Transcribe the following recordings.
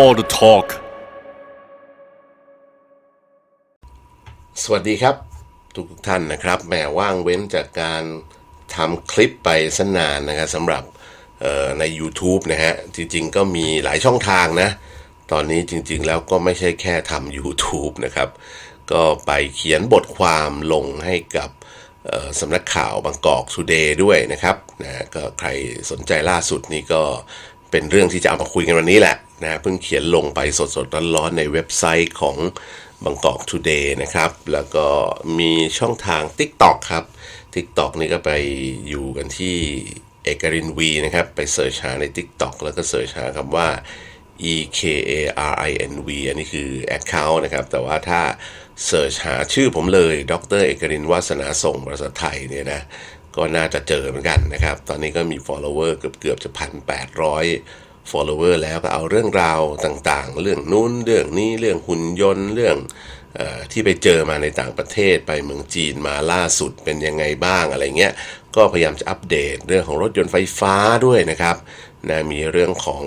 All the Talk สวัสดีครับ ทุกท่านนะครับแหมว่างเว้นจากการทำคลิปไปสนานนะครับสำหรับใน YouTube นะฮะ จริง ๆ ก็มีหลายช่องทางนะ ตอนนี้จริง ๆ แล้วก็ไม่ใช่แค่ทำ YouTube นะครับ ก็ไปเขียนบทความลงให้กับสำนักข่าวบางกอก Today ด้วยนะครับนะก็ใครสนใจล่าสุดนี่ก็เป็นเรื่องที่จะเอามาคุยกันวันนี้แหละ นะเพิ่งเขียนลงไปสดๆร้อนๆในเว็บไซต์ของบางกอก Today นะครับ แล้วก็มีช่องทาง TikTok ครับ TikTok นี่ก็ไปอยู่กันที่เอกรินวีนะครับ ไปเสิร์ชหาใน TikTok แล้วก็เสิร์ชหาคำว่า E K A R I N V อันนี้คือ Account นะครับ แต่ว่าถ้าเสิร์ชหาชื่อผมเลย ดรเอกรินวาสนาส่งภาษาไทยเนี่ยนะ ก็น่าจะเจอเหมือนกันนะครับ ตอนนี้ก็มี follower เกือบเกือบจะพันแปดร้อย follower แล้วก็เอาเรื่องราวต่างๆ เรื่องนู้นเรื่องนี้เรื่องหุ่นยนต์เรื่องอที่ไปเจอมาในต่างประเทศไปเมืองจีนมาล่าสุดเป็นยังไงบ้างอะไรเงี้ยก็พยายามจะอัปเดตเรื่องของรถยนต์ไฟฟ้าด้วยนะครับนะมีเรื่องของ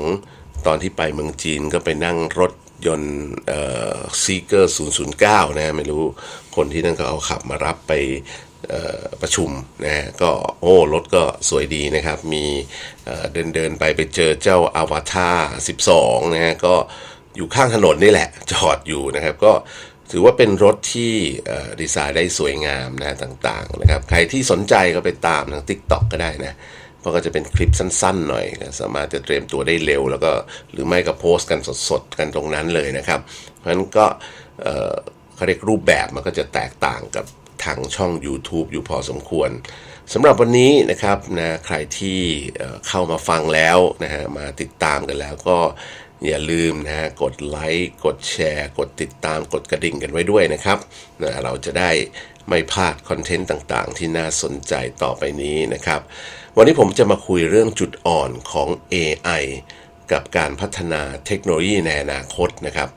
ตอนที่ไปเมืองจีนก็ไปนั่งรถยนต์ซีเกอร์009 นะ ไม่รู้คนที่นั่นก็เอาขับมารับไป ประชุมนะก็โอ้รถก็สวยดีนะครับ มีเดินเดินไปไปเจอเจ้าอวตาร12นะฮะก็อยู่ข้างถนนนี่แหละ จอดอยู่นะครับ ก็ถือว่าเป็นรถที่ดีไซน์ได้สวยงามนะต่างๆนะครับ ใครที่สนใจก็ไปตามทาง TikTok ก็ได้นะเพราะก็จะเป็นคลิปสั้นๆหน่อย สามารถจะเตรียมตัวได้เร็ว แล้วก็หรือไม่ก็โพสต์กันสดๆ กันตรงนั้นเลยนะครับ เพราะฉะนั้นก็เขาเรียกรูปแบบมันก็จะแตกต่างกับ ทางช่อง YouTube อยู่พอสมควรสำหรับวันนี้นะครับนะใครที่เข้ามาฟังแล้วนะฮะมาติดตามกันแล้วก็อย่าลืมนะฮะกดไลค์กดแชร์ กดติดตามกดกระดิ่งกันไว้ด้วยนะครับนะเราจะได้ไม่พลาดคอนเทนต์ต่างๆ ที่น่าสนใจต่อไปนี้นะครับ วันนี้ผมจะมาคุยเรื่องจุดอ่อนของ AI กับการพัฒนาเทคโนโลยีในอนาคตนะครับ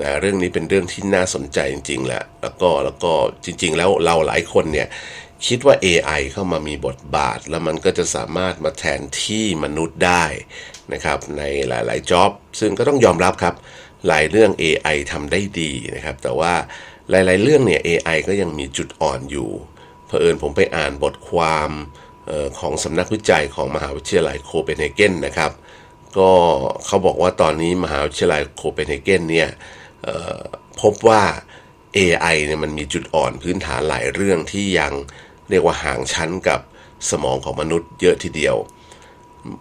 นะเรื่องนี้เป็นเรื่องที่น่าสนใจจริงๆแหละแล้วก็แล้วก็จริง ๆ แล้วเราหลายคนเนี่ยคิดว่า AI เข้ามามีบทบาท แล้วมันก็จะสามารถมาแทนที่มนุษย์ได้นะครับในหลายๆจ็อบซึ่งก็ต้องยอมรับครับ หลายเรื่อง AI ทำได้ดีนะครับ แต่ว่าหลาย ๆ เรื่องเนี่ย AI ก็ยังมีจุดอ่อนอยู่เผอิญผมไปอ่านบทความออของสำนักวิจัยของมหาวิทยาลัยโคเปนเฮเกนนะครับ ก็เขาบอกว่าตอนนี้มหาวิทยาลัยโคเปนเฮเกนเนี่ย พบว่า AI เนี่ยมันมีจุดอ่อนพื้นฐานหลายเรื่องที่ยังเรียกว่าห่างชั้นกับสมองของมนุษย์เยอะทีเดียว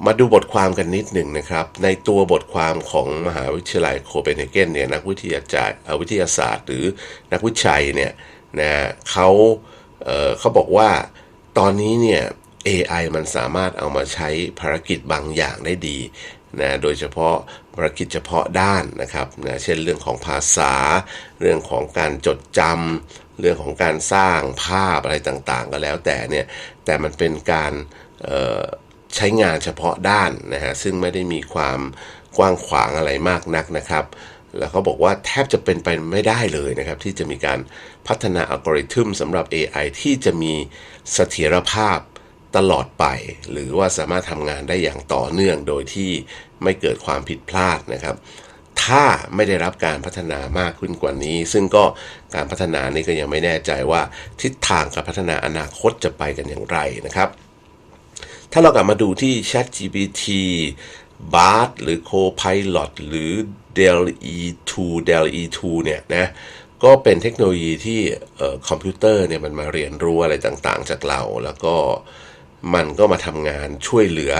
มาดูบทความกันนิดหนึ่งนะครับ ในตัวบทความของมหาวิทยาลัยโคเปนเฮเกนเนี่ยนักวิทยาจารย์วิทยาศาสตร์ หรือนักวิจัยเนี่ยนะเขาเเขาบอกว่าตอนนี้เนี่ย AI มันสามารถเอามาใช้ภารกิจบางอย่างได้ดีนะโดยเฉพาะ ภารกิจเฉพาะด้านนะครับนะเช่นเรื่องของภาษา เรื่องของการจดจำเรื่องของการสร้างภาพอะไรต่างๆ ก็แล้วแต่เนี่ยแต่มันเป็นการใช้งานเฉพาะด้านนะฮะซึ่งไม่ได้มีความกว้างขวางอะไรมากนักนะครับ แล้วเขาบอกว่าแทบจะเป็นไปไม่ได้เลยนะครับ ที่จะมีการพัฒนาอัลกอริทึมสำหรับ AI ที่จะมีเสถียรภาพ ตลอดไป หรือว่าสามารถทำงานได้อย่างต่อเนื่องโดยที่ไม่เกิดความผิดพลาดนะครับ ถ้าไม่ได้รับการพัฒนามากขึ้นกว่านี้ ซึ่งก็การพัฒนานี้ก็ยังไม่แน่ใจว่าทิศทางการพัฒนาอนาคตจะไปกันอย่างไรนะครับ ถ้าเรากลับมาดูที่ ChatGPT Bard หรือ Copilot หรือ DALL-E2 DALL-E2 เนี่ยนะก็เป็นเทคโนโลยีที่คอมพิวเตอร์เนี่ยมันมาเรียนรู้อะไรต่างๆ จากเรา แล้วก็ มันก็มาทำงานช่วยเหลือ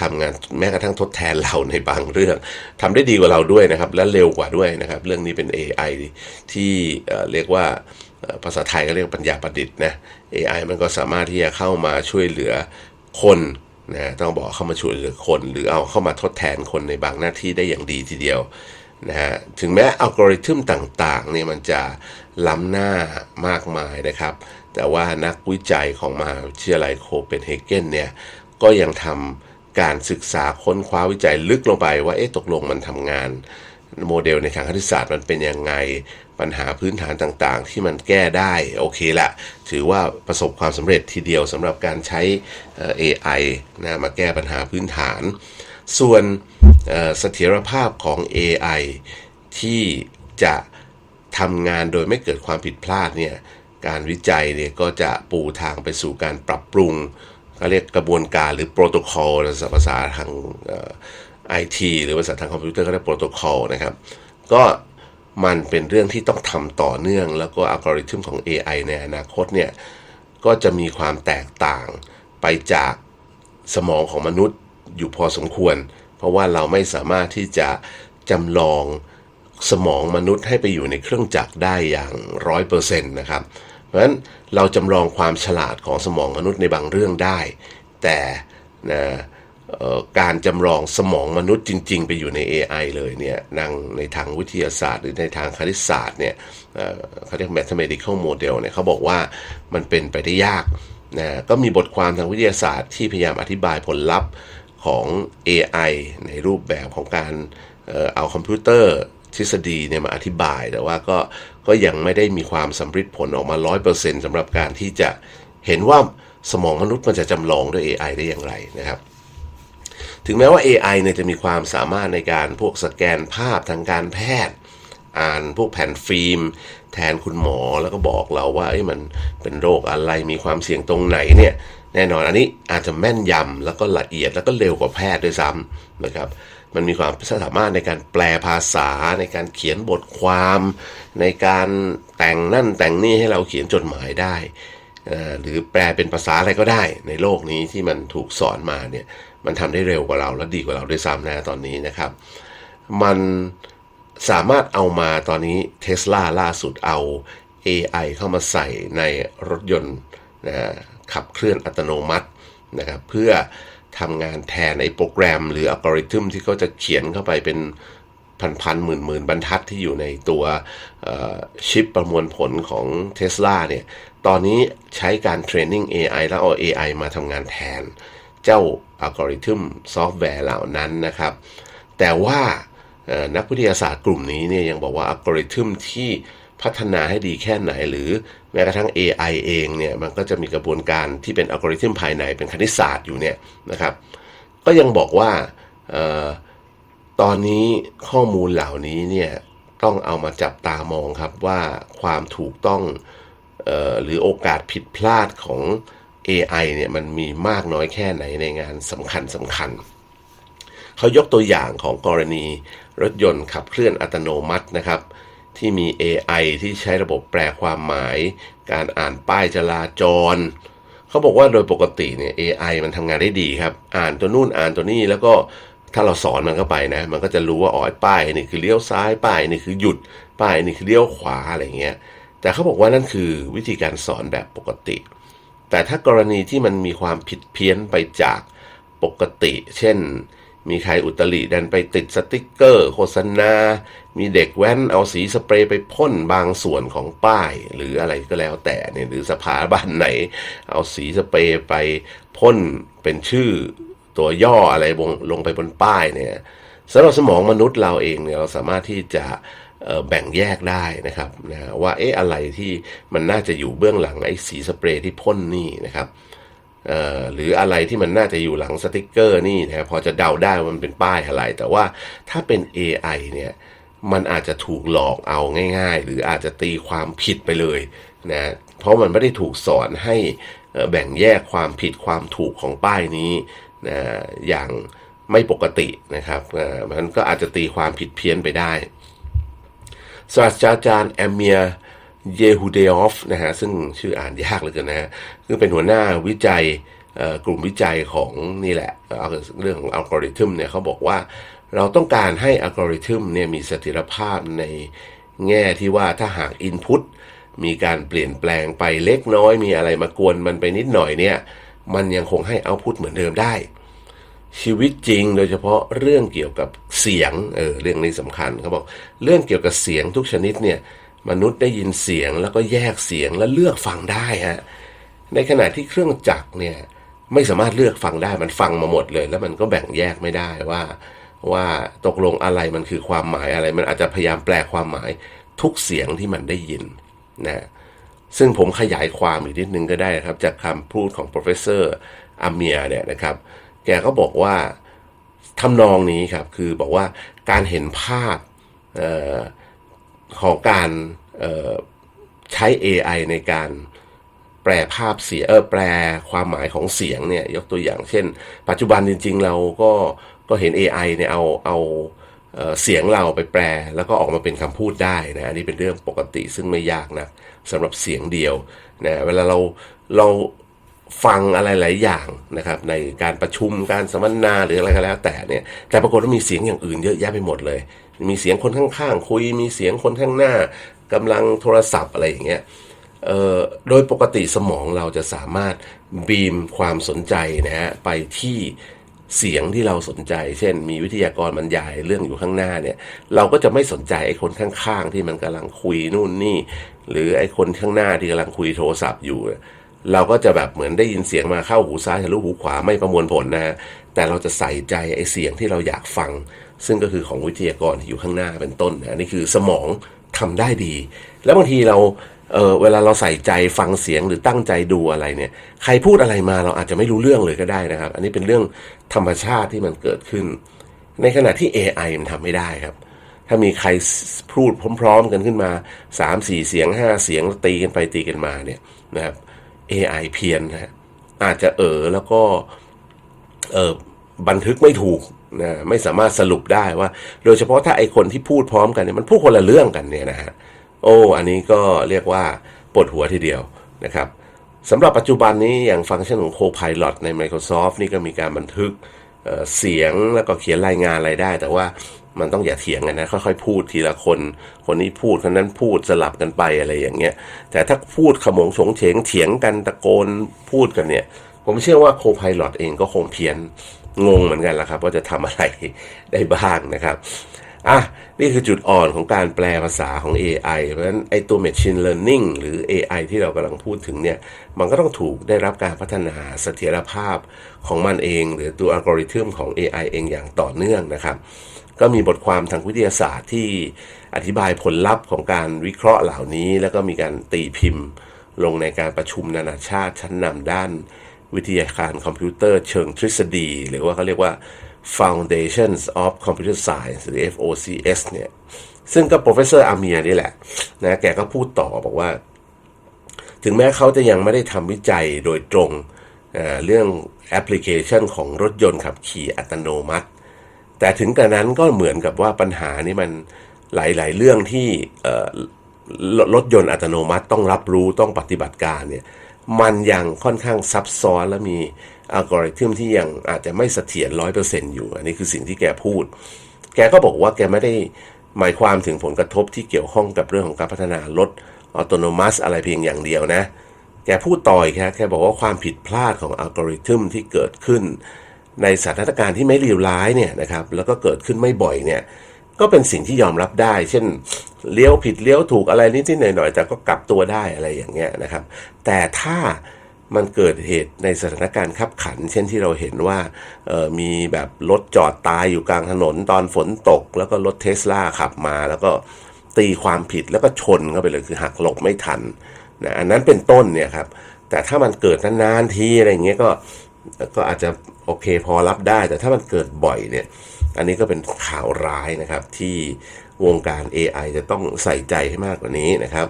ทำงานแม้กระทั่งทดแทนเราในบางเรื่องทำได้ดีกว่าเราด้วยนะครับ และเร็วกว่าด้วยนะครับ เรื่องนี้เป็น AI ที่เเรียกว่าภาษาไทยก็เรียกปัญญาประดิษฐ์นะ AI มันก็สามารถที่จะเข้ามาช่วยเหลือคนนะต้องบอกเข้ามาช่วยเหลือคน หรือเอาเข้ามาทดแทนคนในบางหน้าที่ได้อย่างดีทีเดียวนะฮะถึงแม้อัลกอริทึมต่างๆเนี่ยมันจะล้ำหน้ามากมายนะครับ แต่ว่านักวิจัยของมหาวิทยาลัยโคเปนเฮเกนเนี่ยก็ยังทำการศึกษาค้นคว้าวิจัยลึกลงไปว่าเอ๊ะตกลงมันทำงาน โมเดลในทางคณิตศาสตร์มันเป็นยังไงปัญหาพื้นฐานต่างๆ ที่มันแก้ได้ โอเคละถือว่าประสบความสำเร็จทีเดียวสำหรับการใช้เอ่อ AI นะมาแก้ปัญหาพื้นฐาน ส่วนเอ่อเสถียรภาพของ AI ที่จะทำงานโดยไม่เกิดความผิดพลาดเนี่ย การวิจัยเนี่ยก็จะปูทางไปสู่การปรับปรุงเขาเรียกกระบวนการหรือโปรโตคอลภาษาทางไอทีหรือภาษาทางคอมพิวเตอร์ก็เรียกโปรโตคอลนะครับ ก็มันเป็นเรื่องที่ต้องทำต่อเนื่อง แล้วก็อัลกอริทึมของ AI ในอนาคตเนี่ยก็จะมีความแตกต่างไปจากสมองของมนุษย์อยู่พอสมควร เพราะว่าเราไม่สามารถที่จะจำลองสมองมนุษย์ให้ไปอยู่ในเครื่องจักรได้อย่างร้อยเปอร์เซ็นต์นะครับ เพราะฉะนั้นเราจำลองความฉลาดของสมองมนุษย์ในบางเรื่องได้ แต่นะการจำลองสมองมนุษย์จริง ๆ ไปอยู่ใน AI เลยเนี่ยนางในทางวิทยาศาสตร์ หรือในทางคณิตศาสตร์เนี่ยเขาเรียก mathematical model เนี่ยเขาบอกว่ามันเป็นไปได้ยากนะก็มีบทความทางวิทยาศาสตร์ที่พยายามอธิบายผลลัพธ์ของ AI ในรูปแบบของการเอาคอมพิวเตอร์ ทฤษฎีเนี่ยมาอธิบายแต่ว่าก็ก็ยังไม่ได้มีความสำฤทธิ์ผลออกมา 100%สำหรับการที่จะเห็นว่าสมองมนุษย์มันจะจำลองด้วย AI ได้อย่างไรนะครับถึงแม้ว่า AI เนี่ยจะมีความสามารถในการพวกสแกนภาพทางการแพทย์ อ่านพวกแผ่นฟิล์ม แทนคุณหมอแล้วก็บอกเราว่าเอ้มันเป็นโรคอะไรมีความเสี่ยงตรงไหนเนี่ยแน่นอนอันนี้อาจจะแม่นยำแล้วก็ละเอียดแล้วก็เร็วกว่าแพทย์ด้วยซ้ำนะครับ มันมีความสามารถในการแปลภาษา ในการเขียนบทความ ในการแต่งนั่นแต่งนี่ให้เราเขียนจดหมายได้ หรือแปลเป็นภาษาอะไรก็ได้ในโลกนี้ที่มันถูกสอนมาเนี่ยมันทำได้เร็วกว่าเราและดีกว่าเราด้วยซ้ำนะตอนนี้นะครับ มันสามารถเอามาตอนนี้เทสลาล่าสุดเอา AI เข้ามาใส่ในรถยนต์นะขับเคลื่อนอัตโนมัตินะครับเพื่อ ทำงานแทนไอ้โปรแกรม หรืออัลกอริทึมที่เขาจะเขียนเข้าไปเป็นพันพันหมื่นหมื่นบรรทัดที่อยู่ในตัวชิปประมวลผลของ t ท s l a เนี่ย ตอนนี้ใช้การเทรนนิ่ง AI แล้วเอา AI มาทำงานแทน เจ้าอัลกอริทึมซอฟต์แวร์เหล่านั้นนะครับ แต่ว่านักวิทยาศาสตร์กลุ่มนี้เนี่ยยังบอกว่าอัลกอริทึมที่ พัฒนาให้ดีแค่ไหน หรือแม้กระทั่ง AI เองเนี่ยมันก็จะมีกระบวนการที่เป็นอัลกอริทึมภายในเป็นคณิตศาสตร์อยู่เนี่ยนะครับ ก็ยังบอกว่าออตอนนี้ข้อมูลเหล่านี้เนี่ยต้องเอามาจับตามองครับว่าความถูกต้องออหรือโอกาสผิดพลาดของ AI เนี่ยมันมีมากน้อยแค่ไหนในงานสำคัญสำคัญ เขายกตัวอย่างของกรณีรถยนต์ขับเคลื่อนอัตโนมัตินะครับ ที่มี AI ที่ใช้ระบบแปลความหมาย การอ่านป้ายจราจร เขาบอกว่าโดยปกติเนี่ย AI มันทำงานได้ดีครับ อ่านตัวนู่นอ่านตัวนี้แล้วก็ถ้าเราสอนมันเข้าไปนะ มันก็จะรู้ว่าอ๋อป้ายนี่คือเลี้ยวซ้ายป้ายนี่คือหยุดป้ายนี่คือเลี้ยวขวาอะไรเงี้ย แต่เขาบอกว่านั่นคือวิธีการสอนแบบปกติ แต่ถ้ากรณีที่มันมีความผิดเพี้ยนไปจากปกติ เช่น มีใครอุตริดันไปติดสติกเกอร์ โฆษณา มีเด็กแว้นเอาสีสเปรย์ไปพ่นบางส่วนของป้าย หรืออะไรก็แล้วแต่เนี่ยหรือสถาบันไหน เอาสีสเปรย์ไปพ่นเป็นชื่อตัวย่ออะไรลงลงไปบนป้ายเนี่ยสำหรับสมองมนุษย์เราเองเนี่ยเราสามารถที่จะแบ่งแยกได้นะครับนะว่าเอ๊ะอะไรที่มันน่าจะอยู่เบื้องหลังไอ้สีสเปรย์ที่พ่นนี่นะครับ หรืออะไรที่มันน่าจะอยู่หลังสติกเกอร์นี่นะพอจะเดาได้ว่ามันเป็นป้ายอะไร แต่ว่าถ้าเป็น AI เนี่ยมันอาจจะถูกหลอกเอาง่าย ๆ หรืออาจจะตีความผิดไปเลยนะเพราะมันไม่ได้ถูกสอนให้แบ่งแยกความผิดความถูกของป้ายนี้นะอย่างไม่ปกตินะครับมันก็อาจจะตีความผิดเพี้ยนไปได้ศาสตราจารย์แอมเมีย เยฮูเดอฟนะฮะซึ่งชื่ออ่านยากเหลยกันนะฮะคือเป็นหัวหน้าวิจัยกลุ่มวิจัยของนี่แหละเรื่องของอัลกอริทึมเนี่ยเขาบอกว่าเราต้องการให้อัลกอริทึมเนี่ยมีเสถียรภาพในแง่ที่ว่าถ้าหากอินพุตมีการเปลี่ยนแปลงไปเล็กน้อยมีอะไรมากวนมันไปนิดหน่อยเนี่ยมันยังคงให้เอาพุตเหมือนเดิมได้ ชีวิตจริงโดยเฉพาะเรื่องเกี่ยวกับเสียงเออเรื่องนี้สำคัญเขาบอกเรื่องเกี่ยวกับเสียงทุกชนิดเนี่ย มนุษย์ได้ยินเสียงแล้วก็แยกเสียงและเลือกฟังได้ฮะในขณะที่เครื่องจักรเนี่ยไม่สามารถเลือกฟังได้มันฟังมาหมดเลย แล้วมันก็แบ่งแยกไม่ได้ว่า ว่าตกลงอะไรมันคือความหมายอะไร มันอาจจะพยายามแปลความหมายทุกเสียงที่มันได้ยินนะซึ่งผมขยายความอีกนิดนึงก็ได้ครับ จากคำพูดของ professor อาเมียเนี่ยนะครับ แกก็บอกว่าทำนองนี้ครับ คือบอกว่าการเห็นภาพเอ่อ ของการใช้ AI ในการแปลภาพเสียงเออแปลความหมายของเสียงเนี่ยยกตัวอย่างเช่น ปัจจุบันจริง ๆ เราก็ก็เห็น AI เนี่ยเอาเอาเอ่อเสียงเราไปแปลแล้วก็ออกมาเป็นคำพูดได้นะอันนี้เป็นเรื่องปกติซึ่งไม่ยากนะสำหรับเสียงเดียวนะเวลาเราเรา ฟังอะไรหลายอย่างนะครับในการประชุมการสัมมนาหรืออะไรก็แล้ว แต่เนี่ยแต่ปรากฏว่ามีเสียงอย่างอื่นเยอะแยะไปหมดเลย มีเสียงคนข้างๆคุยมีเสียงคนข้างหน้ากำลังโทรศัพท์อะไรอย่างเงี้ยเอ่อโดยปกติสมองเราจะสามารถบีมความสนใจนะฮะไปที่เสียงที่เราสนใจ เช่น มีวิทยากรบรรยายเรื่องอยู่ข้างหน้าเนี่ย เราก็จะไม่สนใจไอ้คนข้างๆที่มันกำลังคุยนู่นนี่ หรือไอ้คนข้างหน้าที่กำลังคุยโทรศัพท์อยู่ เราก็จะแบบเหมือนได้ยินเสียงมาเข้าหูซ้ายทะลุหูขวาไม่ประมวลผลนะฮะแต่เราจะใส่ใจไอ้เสียงที่เราอยากฟัง ซึ่งก็คือของวิทยากรที่อยู่ข้างหน้าเป็นต้นนะนี่คือสมองทำได้ดี แล้วบางทีเราเออเวลาเราใส่ใจฟังเสียงหรือตั้งใจดูอะไรเนี่ย ใครพูดอะไรมาเราอาจจะไม่รู้เรื่องเลยก็ได้นะครับ อันนี้เป็นเรื่องธรรมชาติที่มันเกิดขึ้น ในขณะที่ AI มันทำไม่ได้ครับ ถ้ามีใครพูดพร้อม ๆ กันขึ้นมาสามสี่เสียงห้าเสียงตีกันไปตีกันมาเนี่ยนะครับ AI เพี้ยนนะฮะอาจจะเออแล้วก็เออบันทึกไม่ถูกนะไม่สามารถสรุปได้ว่า โดยเฉพาะถ้าไอคนที่พูดพร้อมกันเนี่ยมันพูดคนละเรื่องกันเนี่ยนะฮะโอ้อันนี้ก็เรียกว่าปวดหัวทีเดียวนะครับสำหรับปัจจุบันนี้อย่างฟังก์ชันของ Copilot ใน Microsoft นี่ก็มีการบันทึกเเสียงแล้วก็เขียนรายงานอะไรได้ แต่ว่า มันต้องอย่าเถียงกันนะค่อยๆพูดทีละคน คนนี้พูดคนนั้นพูดสลับกันไปอะไรอย่างเงี้ยแต่ถ้าพูดขมงโฉงเฉงเถียงกันตะโกนพูดกันเนี่ย ผมเชื่อว่า Copilot เองก็คงเพี้ยนงงเหมือนกันละครับว่าจะทำอะไรได้บ้างนะครับอะนี่คือจุดอ่อนของการแปลภาษาของ AI เพราะฉะนั้นไอตัว Machine Learning หรือ AI ที่เรากำลังพูดถึงเนี่ย มันก็ต้องถูกได้รับการพัฒนาเสถียรภาพของมันเอง หรือตัวอัลกอริทึมของ AI เองอย่างต่อเนื่องนะครับ ก็มีบทความทางวิทยาศาสตร์ที่อธิบายผลลัพธ์ของการวิเคราะห์เหล่านี้ แล้วก็มีการตีพิมพ์ ลงในการประชุมนานาชาติชั้นนำด้านวิทยาการคอมพิวเตอร์เชิงทฤษฎี หรือว่าเขาเรียกว่า Foundations of Computer Science หรือ FOCS เนี่ย ซึ่งก็ professor อาเมียนี่แหละนะ แกก็พูดต่อบอกว่า ถึงแม้เขาจะยังไม่ได้ทำวิจัยโดยตรงเเรื่องแอปพลิเคชันของรถยนต์ขับขี่อัตโนมัติ แต่ถึงกระนั้นก็เหมือนกับว่าปัญหานี้มันหลาย ๆ เรื่องที่รถยนต์อัตโนมัติต้องรับรู้ต้องปฏิบัติการเนี่ยมันยังค่อนข้างซับซ้อนและมีอัลกอริทึมที่ยังอาจจะไม่เสถียรร้อยเปอร์เซ็นต์อยู่ อันนี้คือสิ่งที่แกพูด แกก็บอกว่าแกไม่ได้หมายความถึงผลกระทบที่เกี่ยวข้องกับเรื่องของการพัฒนารถอัตโนมัติอะไรเพียงอย่างเดียวนะ แกพูดต่ออีกครับแกบอกว่าความผิดพลาดของอัลกอริทึมที่เกิดขึ้น ในสถานการณ์ที่ไม่เลวร้ายเนี่ยนะครับแล้วก็เกิดขึ้นไม่บ่อยเนี่ยก็เป็นสิ่งที่ยอมรับได้ เช่นเลี้ยวผิดเลี้ยวถูกอะไรนิดๆหน่อยๆแต่ก็กลับตัวได้อะไรอย่างเงี้ยนะครับ แต่ถ้ามันเกิดเหตุในสถานการณ์ขับขัน เช่นที่เราเห็นว่าออมีแบบรถจอดตายอยู่กลางถนนตอนฝนตก แล้วก็รถเทสลาขับมา แล้วก็ตีความผิดแล้วก็ชนเข้าไปเลยคือหักหลบไม่ทันนะอันนั้นเป็นต้นเนี่ยครับแต่ถ้ามันเกิดนานๆทีอะไรอย่างเงี้ยก็ก็อาจจะ โอเคพอรับได้แต่ถ้ามันเกิดบ่อยเนี่ย อันนี้ก็เป็นข่าวร้ายนะครับ ที่วงการ AI จะต้องใส่ใจให้มากกว่านี้นะครับ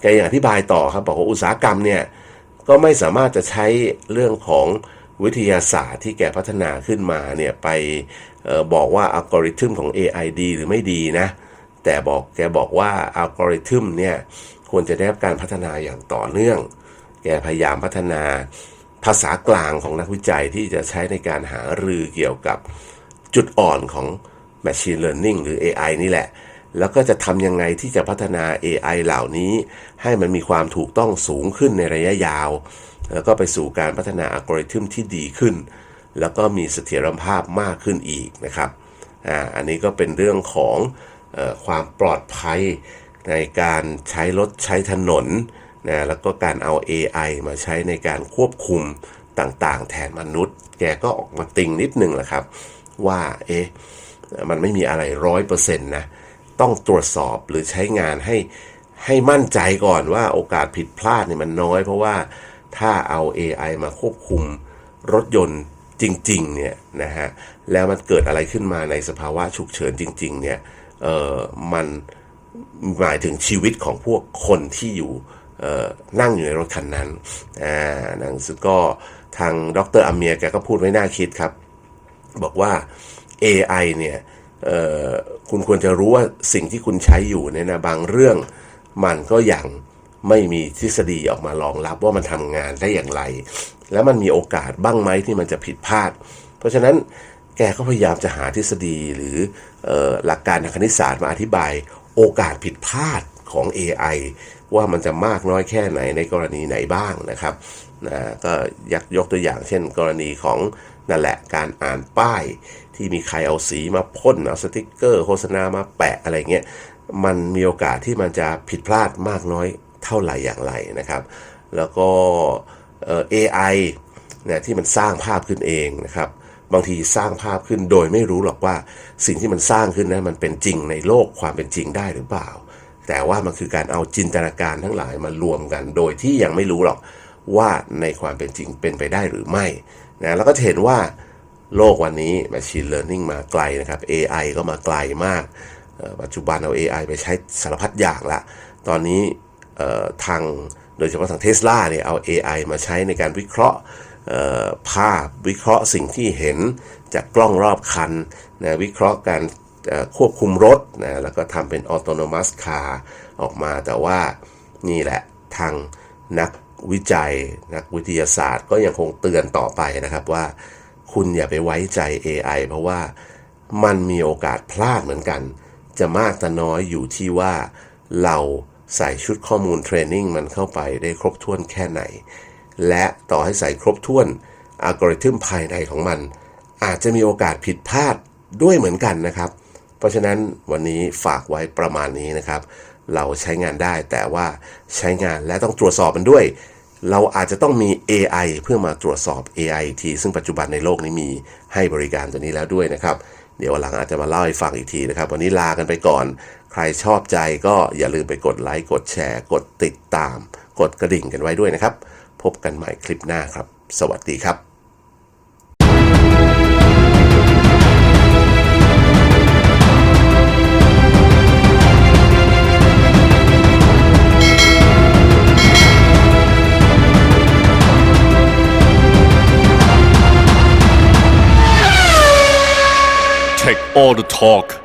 แกยังอธิบายต่อครับบอกว่าอุตสาหกรรมเนี่ยก็ไม่สามารถจะใช้เรื่องของวิทยาศาสตร์ที่แกพัฒนาขึ้นมาเนี่ยไปออบอกว่าอัลกอริทึมของ AI ดีหรือไม่ดีนะ แต่บอกแกบอกว่าอัลกอริทึมเนี่ยควรจะได้รับการพัฒนาอย่างต่อเนื่อง แกพยายามพัฒนา ภาษากลางของนักวิจัยที่จะใช้ในการหารือเกี่ยวกับจุดอ่อนของ Machine Learning หรือ AI นี่แหละ แล้วก็จะทำยังไงที่จะพัฒนา AI เหล่านี้ ให้มันมีความถูกต้องสูงขึ้นในระยะยาว แล้วก็ไปสู่การพัฒนาอัลกอริทึมที่ดีขึ้น แล้วก็มีเสถียรภาพมากขึ้นอีกนะครับอ่าอันนี้ก็เป็นเรื่องของอความปลอดภัยในการใช้รถใช้ถนน นะแล้วก็การเอา AI มาใช้ในการควบคุมต่างๆ แทนมนุษย์ แกก็ออกมาติงนิดนึงแหละครับ ว่าเอ๊ะมันไม่มีอะไรร้อยเปอร์เซ็นต์นะต้องตรวจสอบหรือใช้งานให้ให้มั่นใจก่อนว่าโอกาสผิดพลาดเนี่ยมันน้อย เพราะว่าถ้าเอา AI มาควบคุมรถยนต์จจริงๆเนี่ยนะฮะแล้วมันเกิดอะไรขึ้นมาในสภาวะฉุกเฉินจริง ๆ เนี่ยเออมันหมายถึงชีวิตของพวกคนที่อยู่ นั่งอยู่ในรถคันนั้นอ่าหนังสือก็ทางดรอเมียแกก็พูดไว้น่าคิดครับ บอกว่า AI เนี่ยคุณควรจะรู้ว่าสิ่งที่คุณใช้อยู่เนี่ยนะบางเรื่องมันก็ยังไม่มีทฤษฎีออกมารองรับว่ามันทำงานได้อย่างไร แล้วมันมีโอกาสบ้างไหมที่มันจะผิดพลาด เพราะฉะนั้นแกก็พยายามจะหาทฤษฎีหรือออหลักการทางคณิตศาสตร์มาอธิบายโอกาสผิดพลาด ของ AI ว่ามันจะมากน้อยแค่ไหนในกรณีไหนบ้างนะครับนะก็ยักยกตัวอย่างเช่น กรณีของนั่นแหละการอ่านป้าย ที่มีใครเอาสีมาพ่นเอาสติกเกอร์ โฆษณามาแปะอะไรเงี้ยมันมีโอกาสที่มันจะผิดพลาดมากน้อยเท่าไหร่อย่างไรนะครับ แล้วก็เออ AI เนี่ยที่มันสร้างภาพขึ้นเองนะครับบางทีสร้างภาพขึ้นโดยไม่รู้หรอกว่าสิ่งที่มันสร้างขึ้นนั้นมันเป็นจริงในโลกความเป็นจริงได้หรือเปล่า แต่ว่ามันคือการเอาจินตนาการทั้งหลายมารวมกัน โดยที่ยังไม่รู้หรอกว่าในความเป็นจริงเป็นไปได้หรือไม่นะแล้วก็เห็นว่าโลกวันนี้ Machine Learning มาไกลนะครับ AI ก็มาไกลมาก ปัจจุบันเอา AI ไปใช้สารพัดอย่างละ ตอนนี้ทางโดยเฉพาะทางเทสลาเนี่ยเอา AI มาใช้ในการวิเคราะห์ภาพวิเคราะห์สิ่งที่เห็นจากกล้องรอบคันนะวิเคราะห์การ ควบคุมรถนะแล้วก็ทำเป็น autonomous car ออกมาแต่ว่านี่แหละทางนักวิจัยนักวิทยาศาสตร์ก็ยังคงเตือนต่อไปนะครับว่า คุณอย่าไปไว้ใจ AI เพราะว่ามันมีโอกาสพลาดเหมือนกัน จะมากแต่น้อยอยู่ที่ว่าเราใส่ชุดข้อมูลเทรนนิ่งมันเข้าไปได้ครบถ้วนแค่ไหน และต่อให้ใส่ครบถ้วนอัลกอริทึมภายในของมัน อาจจะมีโอกาสผิดพลาดด้วยเหมือนกันนะครับ ราะฉะนั้นวันนี้ฝากไว้ประมาณนี้นะครับ เราใช้งานได้แต่ว่าใช้งานและต้องตรวจสอบมันด้วย เราอาจจะต้องมี AI เพื่อมาตรวจสอบ AI อีกทีซึ่งปัจจุบันในโลกนี้มีให้บริการตัวนี้แล้วด้วยนะครับ เดี๋ยวหลังอาจจะมาเล่าให้ฟังอีกทีนะครับ วันนี้ลากันไปก่อน ใครชอบใจก็อย่าลืมไปกดไลค์กดแชร์ กดติดตาม กดกระดิ่งกันไว้ด้วยนะครับ พบกันใหม่คลิปหน้าครับ สวัสดีครับ all the talk.